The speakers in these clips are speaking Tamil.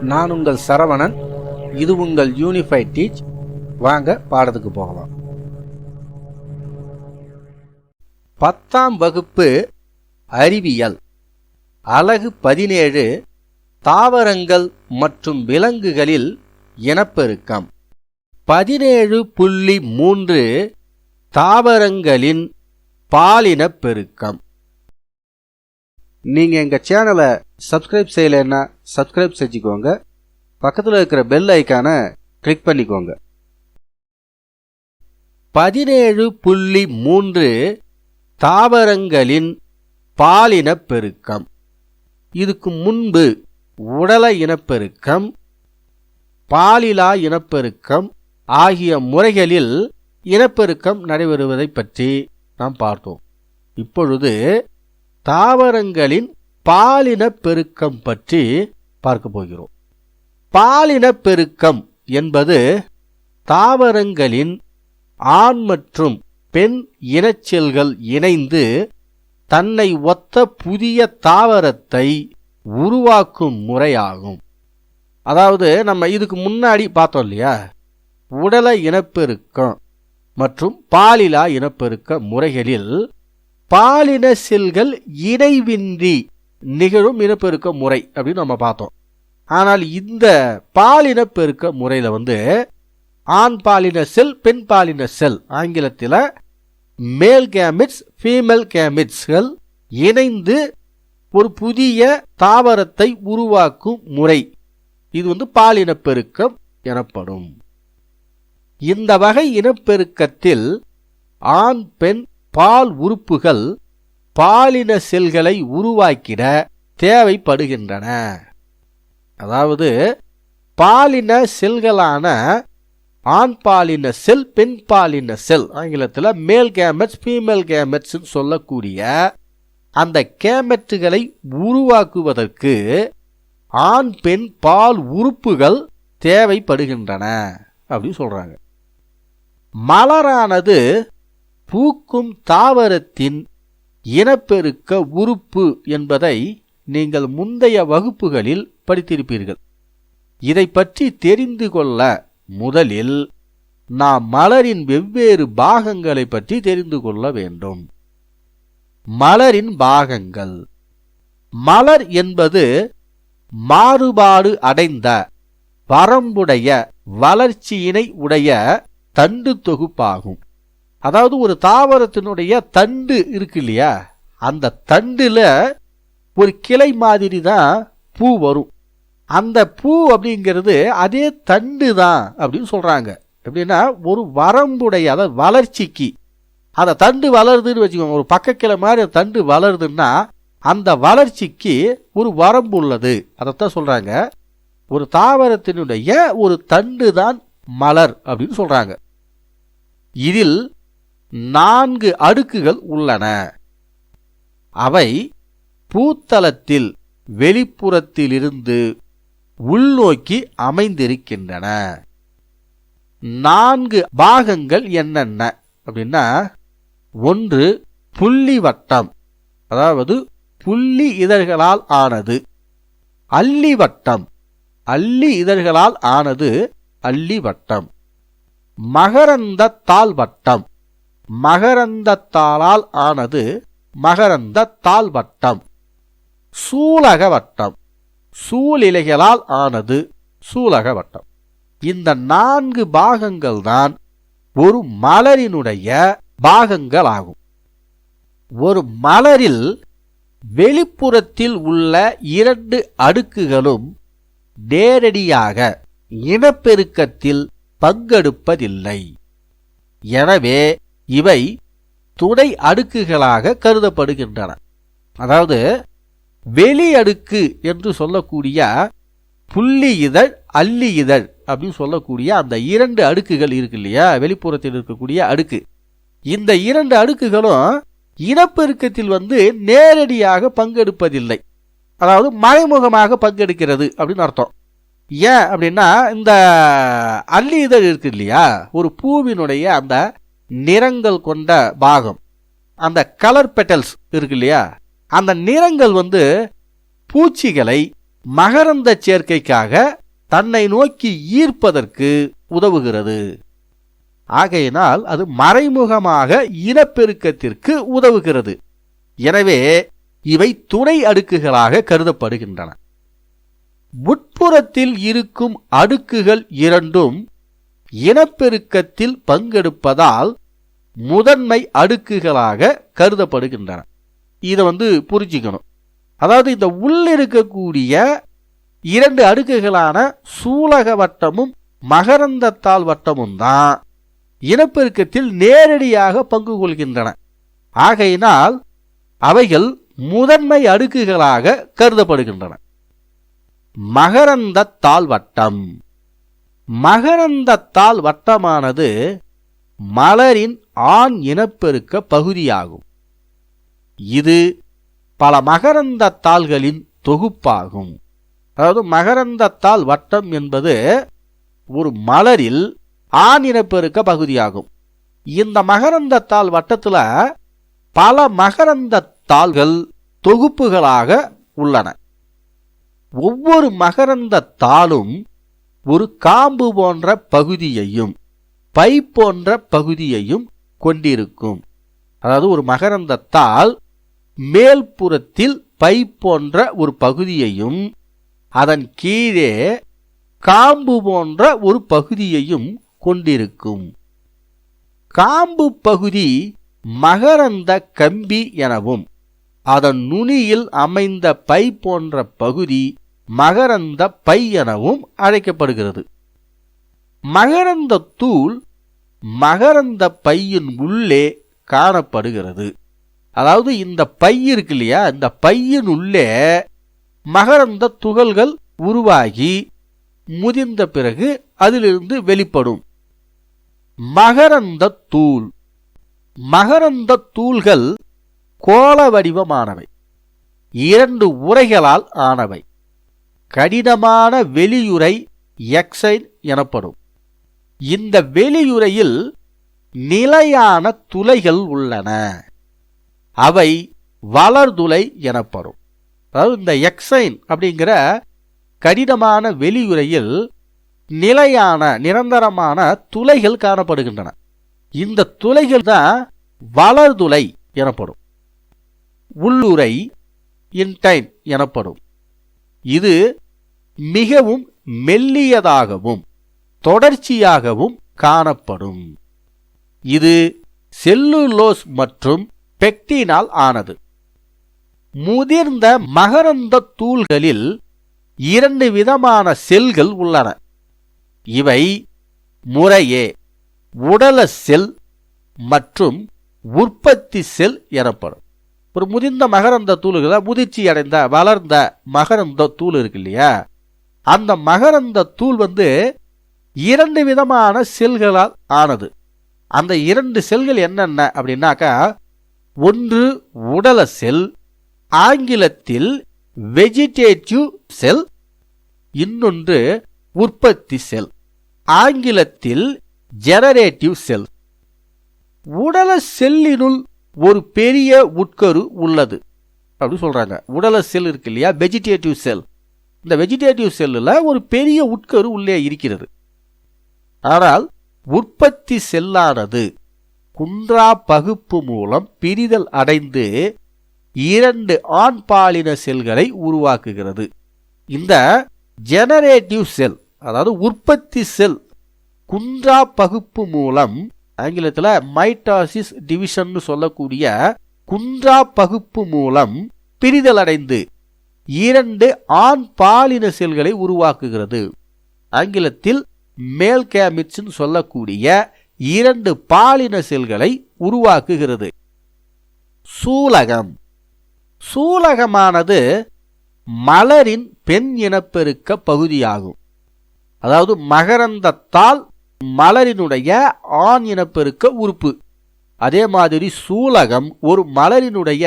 நான் உங்கள் சரவணன். இது உங்கள் யூனிஃபைட் டீச் வாங்க பாடத்துக்கு போகலாம். பத்தாம் வகுப்பு அறிவியல். அலகு பதினேழு தாவரங்கள் மற்றும் விலங்குகளில் இனப்பெருக்கம். பதினேழு புள்ளி மூன்று தாவரங்களின் பாலினப் பெருக்கம். நீங்கள் எங்கள் சேனலை சப்ஸ்கிரைப் செய்யலைன்னா சப்ஸ்கிரைப் செஞ்சுக்கோங்க. பக்கத்தில் இருக்கிற பெல் ஐக்கானை கிளிக் பண்ணிக்கோங்க. பதினேழு புள்ளி மூன்று தாவரங்களின் பாலின பெருக்கம் இதுக்கு முன்பு உடல இனப்பெருக்கம் பாலிலா இனப்பெருக்கம் ஆகிய முறைகளில் இனப்பெருக்கம் நடைபெறுவதை பற்றி நாம் பார்த்தோம். இப்பொழுது தாவரங்களின் பாலின பெருக்கம் பற்றி பார்க்க போகிறோம். பாலின பெருக்கம் என்பது தாவரங்களின் ஆண் மற்றும் பெண் இனச்செல்கள் இணைந்து தன்னை ஒத்த புதிய தாவரத்தை உருவாக்கும் முறையாகும். அதாவது நம்ம இதுக்கு முன்னாடி பார்த்தோம் இல்லையா? உடல இனப்பெருக்கம் மற்றும் பாலிலா இனப்பெருக்க முறைகளில் பாலின செல்கள் இணைவின்றி நிகழும் இனப்பெருக்க முறை அப்படின்னு நம்ம பார்த்தோம். ஆனால் இந்த பாலின பெருக்க முறையில் வந்து ஆண் பாலின செல் பெண் பாலின செல் ஆங்கிலத்தில் மேல் கேமிட்ஸ் ஃபீமேல் கேமிட்ஸ்கள் இணைந்து ஒரு புதிய தாவரத்தை உருவாக்கும் முறை. இது வந்து பாலினப்பெருக்கம் எனப்படும். இந்த வகை இனப்பெருக்கத்தில் ஆண் பெண் பால் உறுப்புகள் பாலின செல்களை உருவாக்கிட தேவைப்படுகின்றன. அதாவது பாலின செல்களான ஆண் பாலின செல் பெண் பாலின செல் ஆங்கிலத்தில் மேல் கேமெட்ஸ் ஃபீமேல் கேமெட்ஸ் சொல்லக்கூடிய அந்த கேமெட்டுகளை உருவாக்குவதற்கு ஆண் பெண் பால் உறுப்புகள் தேவைப்படுகின்றன. அப்படின்னு சொல்கிறாங்க மலரானது பூக்கும் தாவரத்தின் இனப்பெருக்க உறுப்பு என்பதை நீங்கள் முந்தைய வகுப்புகளில் படித்திருப்பீர்கள். இதை பற்றி தெரிந்து கொள்ள முதலில் நாம் மலரின் வெவ்வேறு பாகங்களை பற்றி தெரிந்து கொள்ள வேண்டும். மலரின் பாகங்கள். மலர் என்பது மாறுபாடு அடைந்த வரம்புடைய வளர்ச்சியினை உடைய தண்டு தொகுப்பாகும். அதாவது ஒரு தாவரத்தினுடைய தண்டு இருக்கு இல்லையா? அந்த தண்டில் ஒரு கிளை மாதிரி தான் பூ வரும். அந்த பூ அப்படிங்கிறது அதே தண்டு தான் அப்படின்னு சொல்கிறாங்க எப்படின்னா ஒரு வரம்புடைய அதாவது வளர்ச்சிக்கு. அந்த தண்டு வளருதுன்னு வச்சுக்கோங்க ஒரு பக்கக்கிளை மாதிரி தண்டு வளருதுன்னா அந்த வளர்ச்சிக்கு ஒரு வரம்பு உள்ளது. அதைத்தான் சொல்கிறாங்க ஒரு தாவரத்தினுடைய ஒரு தண்டு தான் மலர் அப்படின்னு சொல்கிறாங்க இதில் நான்கு அடுக்குகள் உள்ளன. அவை பூத்தளத்தில் வெளிப்புறத்திலிருந்து உள்நோக்கி அமைந்திருக்கின்றன. நான்கு பாகங்கள் என்னென்ன? அப்படின்னா ஒன்று புள்ளி வட்டம். அதாவது புள்ளி இதழ்களால் ஆனது. அல்லி வட்டம். அல்லி இதழ்களால் ஆனது அல்லி வட்டம். மகரந்த தாள் வட்டம். மகரந்தத்தாளால் ஆனது மகரந்த தாள் வட்டம் சூலக வட்டம் சூழிலைகளால் ஆனது சூலக வட்டம் இந்த நான்கு பாகங்கள் தான் ஒரு மலரினுடைய பாகங்களாகும். ஒரு மலரில் வெளிப்புறத்தில் உள்ள இரண்டு அடுக்குகளும் நேரடியாக இனப்பெருக்கத்தில் பங்கெடுப்பதில்லை. எனவே இவை துணை அடுக்குகளாக கருதப்படுகின்றன. அதாவது வெளி அடுக்கு என்று சொல்லக்கூடிய புள்ளி இதழ் அள்ளி இதழ் அப்படின்னு சொல்லக்கூடிய அந்த இரண்டு அடுக்குகள் இருக்கு இல்லையா? வெளிப்புறத்தில் இருக்கக்கூடிய அடுக்கு. இந்த இரண்டு அடுக்குகளும் இனப்பெருக்கத்தில் வந்து நேரடியாக பங்கெடுப்பதில்லை. அதாவது மறைமுகமாக பங்கெடுக்கிறது அப்படின்னு அர்த்தம். ஏன் அப்படின்னா இந்த அள்ளி இதழ் இருக்கு இல்லையா? ஒரு பூவினுடைய அந்த நிறங்கள் கொண்ட பாகம். அந்த கலர் பெட்டல்ஸ் இருக்கு இல்லையா? அந்த நிறங்கள் வந்து பூச்சிகளை மகரந்த சேர்க்கைக்காக தன்னை நோக்கி ஈர்ப்பதற்கு உதவுகிறது. ஆகையினால் அது மறைமுகமாக இனப்பெருக்கத்திற்கு உதவுகிறது. எனவே இவை துணை அடுக்குகளாக கருதப்படுகின்றன. உட்புறத்தில் இருக்கும் அடுக்குகள் இரண்டும் இனப்பெருக்கத்தில் பங்கெடுப்பதால் முதன்மை அடுக்குகளாக கருதப்படுகின்றன. இதை வந்து புரிஞ்சுக்கணும். அதாவது இந்த உள்ளிருக்கக்கூடிய இரண்டு அடுக்குகளான சூலக வட்டமும் மகரந்தத்தால் வட்டமும் தான் இனப்பெருக்கத்தில் நேரடியாக பங்கு கொள்கின்றன. ஆகையினால் அவைகள் முதன்மை அடுக்குகளாக கருதப்படுகின்றன. மகரந்த தாழ்வட்டம் மகரந்தத்தால் வட்டமானது மலரின் ஆண் இனப்பெருக்க பகுதியாகும். இது பல மகரந்த தாள்களின் தொகுப்பாகும். அதாவது மகரந்தத்தால் வட்டம் என்பது ஒரு மலரில் ஆண் இனப்பெருக்க பகுதியாகும். இந்த மகரந்தத்தால் வட்டத்தில் பல மகரந்தத்தாள்கள் தொகுப்புகளாக உள்ளன. ஒவ்வொரு மகரந்த தாளும் ஒரு காம்பு போன்ற பகுதியையும் பை போன்ற பகுதியையும் கொண்டிருக்கும். அதாவது ஒரு மகரந்தத்தால் மேல்புறத்தில் பை போன்ற ஒரு பகுதியையும் அதன் கீழே காம்பு போன்ற ஒரு பகுதியையும் கொண்டிருக்கும். காம்பு பகுதி மகரந்த கம்பி எனவும் அதன் நுனியில் அமைந்த பை போன்ற பகுதி மகரந்த பை எனவும் அழைக்கப்படுகிறது. மகரந்த தூள் மகரந்த பையின் உள்ளே காணப்படுகிறது. அதாவது இந்த பை இருக்கு இல்லையா? இந்த பையின் உள்ளே மகரந்த துகள்கள் உருவாகி முதிர்ந்த பிறகு அதிலிருந்து வெளிப்படும். மகரந்த தூள் மகரந்த தூள்கள் கோள வடிவமானவை. இரண்டு உரைகளால் ஆனவை. கடினமான வெளியுறை எக்ஸைட் எனப்படும். இந்த வெளியுறையில் நிலையான துளைகள் உள்ளன. அவை வளர்துளை எனப்படும். அதாவது இந்த எக்ஸைன் அப்படிங்கிற கடினமான வெளியுறையில் நிலையான நிரந்தரமான துளைகள் காணப்படுகின்றன. இந்த துளைகள் தான் வளர்துளை எனப்படும். உள்ளுரை இன்டைன் எனப்படும். இது மிகவும் மெல்லியதாகவும் தொடர்ச்சியாகவும் காணப்படும். இது செல்லுலோஸ் மற்றும் பெக்டினால் ஆனது. முதிர்ந்த மகரந்த தூள்களில் இரண்டு விதமான செல்கள் உள்ளன. இவை முறையே உடல செல் மற்றும் உற்பத்தி செல் எனப்படும். ஒரு முதிர்ந்த மகரந்த தூள்களை முதிர்ச்சி அடைந்த வளர்ந்த மகரந்த தூள் இருக்கு இல்லையா? அந்த மகரந்த தூள் வந்து இரண்டு விதமான செல்களால் ஆனது. அந்த இரண்டு செல்கள் என்னென்ன அப்படின்னாக்கா ஒன்று உடல செல் ஆங்கிலத்தில் வெஜிடேட்டிவ் செல் இன்னொன்று உற்பத்தி செல் ஆங்கிலத்தில் ஜெனரேட்டிவ் செல். உடல செல்லினுள் ஒரு பெரிய உட்கரு உள்ளது. அப்படின்னு சொல்கிறாங்க உடல செல் இருக்கு இல்லையா? வெஜிடேட்டிவ் செல் இந்த வெஜிடேட்டிவ் செல்லில் ஒரு பெரிய உட்கரு உள்ளே இருக்கிறது. ஆனால் உற்பத்தி செல்லானது குன்றா பகுப்பு மூலம் பிரிதல் அடைந்து இரண்டு ஆண் பாலின செல்களை உருவாக்குகிறது. இந்த ஜெனரேட்டிவ் செல் அதாவது உற்பத்தி செல் குன்றா பகுப்பு மூலம் ஆங்கிலத்தில் மைட்டாசிஸ் டிவிஷன் சொல்லக்கூடிய குன்றா பகுப்பு மூலம் பிரிதல் அடைந்து இரண்டு ஆண் பாலின செல்களை உருவாக்குகிறது. ஆங்கிலத்தில் மேல் கேமிட்ஸ்ன்னு சொல்லக்கூடிய இரண்டு பாலின செல்களை உருவாக்குகிறது. சூலகம். சூலகமானது மலரின் பெண் இனப்பெருக்க பகுதியாகும். அதாவது மகரந்தத்தால் மலரினுடைய ஆண் இனப்பெருக்க உறுப்பு. அதே மாதிரி சூலகம் ஒரு மலரினுடைய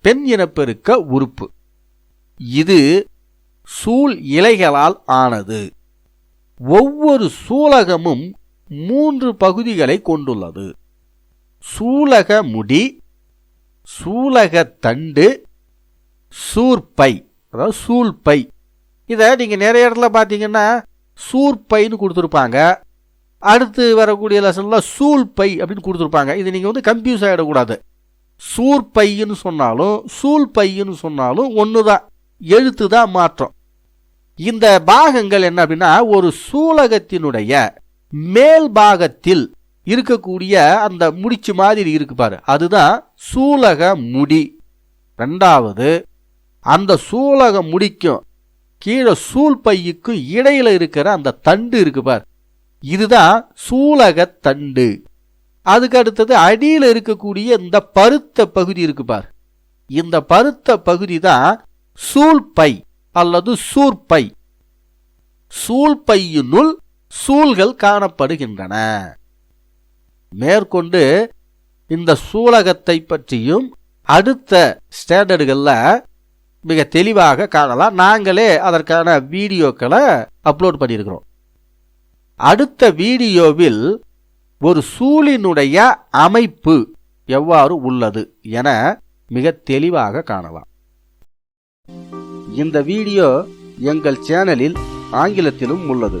பெண் இனப்பெருக்க உறுப்பு. இது சூழ் இலைகளால் ஆனது. ஒவ்வொரு சூலகமும் மூன்று பகுதிகளை கொண்டுள்ளது. சூலக முடி சூலக தண்டு சூர்பை அதாவது சூழ்பை இதை நீங்கள் நிறைய இடத்துல பார்த்தீங்கன்னா சூர்பைன்னு கொடுத்துருப்பாங்க. அடுத்து வரக்கூடிய லெசனில் சூழ்பை அப்படின்னு கொடுத்துருப்பாங்க. இது நீங்கள் வந்து கன்ஃபியூஸ் ஆகிடக்கூடாது சூர்பைன்னு சொன்னாலும் சூழ்பைன்னு சொன்னாலும் ஒன்று தான் எழுத்து தான் மாற்றம். இந்த பாகங்கள் என்ன அப்படின்னா ஒரு சூலகத்தினுடைய மேல் பாகத்தில் இருக்கக்கூடிய அந்த முடிச்சு மாதிரி இருக்கு பாரு. அதுதான் சூலக முடி. ரெண்டாவது அந்த சூலக முடிக்கும் கீழே சூல் பையுக்கும் இடையில இருக்கிற அந்த தண்டு இருக்கு இதுதான் சூலகத்தண்டு தண்டு. அதுக்கு அடுத்தது அடியில் இருக்கக்கூடிய இந்த பருத்த பகுதி இருக்கு பார். இந்த பருத்த பகுதி தான் சூழ்பை அல்லது சூர்பை. சூழ்பையினுள் சூழ்கள் காணப்படுகின்றன. மேற்கொண்டு இந்த சூலகத்தை பற்றியும் அடுத்த ஸ்டாண்டர்டுகளில் மிக தெளிவாக காணலாம். நாங்களே அதற்கான வீடியோக்களை அப்லோட் பண்ணியிருக்கிறோம். அடுத்த வீடியோவில் ஒரு சூழினுடைய அமைப்பு எவ்வாறு உள்ளது என மிக தெளிவாக காணலாம். இந்த வீடியோ எங்கள் சேனலில் ஆங்கிலத்திலும் உள்ளது.